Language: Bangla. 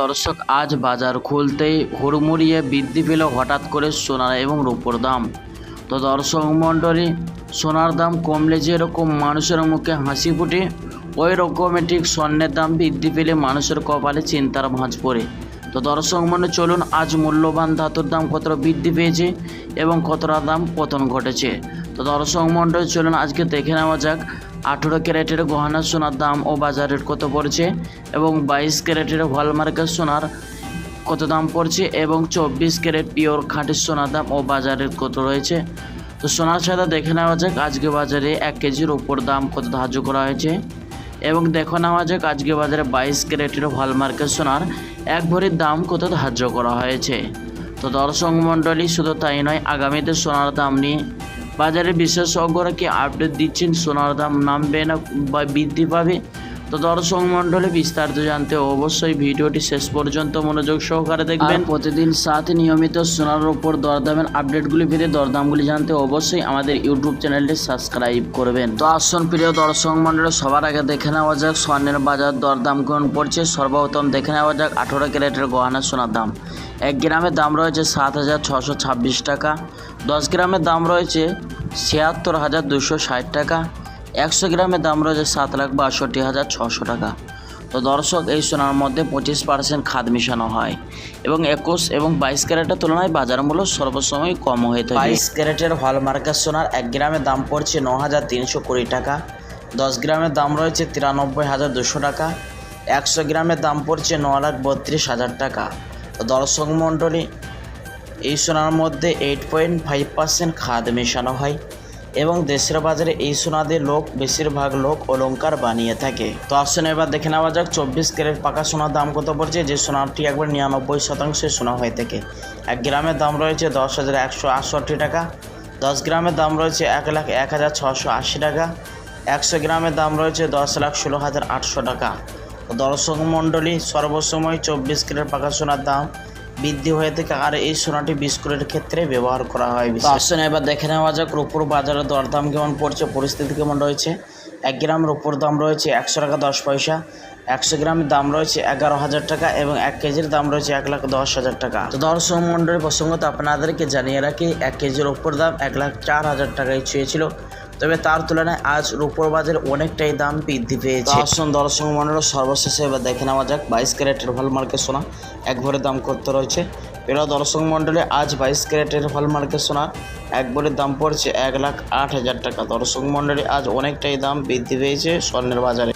দর্শক আজ বাজার খুলতেই হুড়মুড়িয়ে বৃদ্ধি পেল হঠাৎ করে সোনার এবং রূপোর দাম। তো দর্শক মণ্ডলী, সোনার দাম কমলে যেরকম মানুষের মুখে হাসি ফুটে, ওই রকমই ঠিক স্বর্ণের দাম বৃদ্ধি পেলে মানুষের কপালে চিন্তার ভাঁজ পড়ে। তো দর্শক মনে চলুন আজ মূল্যবান ধাতুর দাম কতটা বৃদ্ধি পেয়েছে এবং কতটা দাম পতন ঘটেছে। তো দর্শক মণ্ডলী, চলুন আজকে দেখে নেওয়া যাক আঠেরো ক্যারেটের গহনা সোনার দাম ও বাজার রেট কত পড়ছে? এবং বাইশ ক্যারেটের হলমার্কের সোনার কত দাম পড়ছে? এবং চব্বিশ ক্যারেট পিওর খাঁটি সোনার দাম ও বাজার রেট কত রয়েছে? তো সোনার সাথে দেখে নেওয়া যাক আজকে বাজারে এক কেজির উপর দাম কত ধার্য করা হয়েছে। এবং দেখো নেওয়া যাক আজকে বাজারে বাইশ ক্যারেটের হলমার্কের সোনার এক ভরির দাম কত ধার্য করা হয়েছে। তো দর্শক মণ্ডলী, শুধু তাই নয়, আগামীতে সোনার দাম নিয়ে বাজারে বিশেষজ্ঞরা কি আপডেট দিচ্ছেন? সোনার দাম নামবে না বা বৃদ্ধি পাবে? তো দর্শক মণ্ডলী বিস্তারিত জানতে অবশ্যই ভিডিওটি শেষ পর্যন্ত মনোযোগ সহকারে দেখবেন। প্রতিদিন সাথে নিয়মিত সোনার উপর দরদামের আপডেটগুলি পেতে দরদামগুলি জানতে অবশ্যই আমাদের ইউটিউব চ্যানেলটি সাবস্ক্রাইব করবেন। তো আসুন প্রিয় দর্শক মণ্ডলী সবার আগে দেখে নেওয়া যাক স্বর্ণের বাজার দরদাম কেমন পড়ছে। সর্বপ্রথম দেখে নেওয়া যাক আঠেরো ক্যারেটের গহনা সোনার দাম। এক গ্রামের দাম রয়েছে সাত হাজার ছশো ছাব্বিশ টাকা দশ গ্রামের দাম রয়েছে ছিয়াত্তর হাজার দুশো ষাট টাকা একশো গ্রামের দাম রয়েছে সাত লাখ বাষট্টি হাজার ছশো টাকা। তো দর্শক, এই সোনার মধ্যে পঁচিশ পার্সেন্ট খাদ মিশানো হয় এবং একুশ এবং বাইশ ক্যারেটের তুলনায় বাজার মূল্য সর্বসময় কম হয়ে থাকে। বাইশ ক্যারেটের হলমার্কের সোনার এক গ্রামের দাম পড়ছে ন হাজার তিনশো কুড়ি টাকা, দশ গ্রামের দাম রয়েছে তিরানব্বই হাজার দুশো টাকা, একশো গ্রামের দাম পড়ছে ন লাখ বত্রিশ হাজার টাকা। তো দর্শক মণ্ডলী, এই সোনার মধ্যে এইট পয়েন্ট ফাইভ পার্সেন্ট খাদ মেশানো হয়। এবং দেশের বাজারে এই সোনাদের লোক, বেশিরভাগ লোক অলঙ্কার বানিয়ে থাকে। তো আসুন এবার দেখে নেওয়া যাক, চব্বিশ ক্যারেট পাকা সোনার দাম কত পড়ছে? যে সোনারটি একবার নিরানব্বই শতাংশে সোনা হয়ে থাকে। এক গ্রামের দাম রয়েছে দশ হাজার একশো আটষট্টি টাকা। দশ গ্রামের দাম রয়েছে এক লাখ এক হাজার ছশো আশি টাকা। একশো গ্রামের দাম রয়েছে দশ লাখ ষোলো হাজার আটশো টাকা। দর্শক মণ্ডলী, সর্বসময় চব্বিশ ক্যারেট পাকা সোনার দাম বৃদ্ধি হয়ে থাকে আর এই সোনাটি বিস্কুটের ক্ষেত্রে ব্যবহার করা হয় আসুন এবার দেখে নেওয়া যাক রূপুর বাজারে দরদাম কেমন পড়ছে, পরিস্থিতি কেমন রয়েছে। এক গ্রাম রূপুর দাম রয়েছে একশো টাকা দশ পয়সা, একশো গ্রামের দাম রয়েছে এগারো হাজার টাকা এবং এক কেজির দাম রয়েছে এক লাখ দশ হাজার টাকা। তো দর্শক মণ্ডলী প্রসঙ্গত আপনাদেরকে জানিয়ে রাখি, এক কেজির রূপুর দাম এক লাখ চার হাজার টাকায় ছুঁয়েছিল। তবে তার তুলনায় আজ রূপোর বাজারে অনেকটাই দাম বৃদ্ধি পেয়েছে। আসুন দর্শক মন্ডল সর্বশেষে এবার দেখে নেওয়া যাক বাইশ ক্যারেটের হলমার্কের সোনা। এক ভরে দাম করতে রয়েছে। প্রিয় দর্শক মণ্ডলে, আজ বাইশ ক্যারেটের হলমার্কের সোনা এক ভরের দাম পড়ছে এক লাখ আট হাজার টাকা। দর্শক মণ্ডলী, আজ অনেকটাই দাম বৃদ্ধি পেয়েছে স্বর্ণের বাজারে।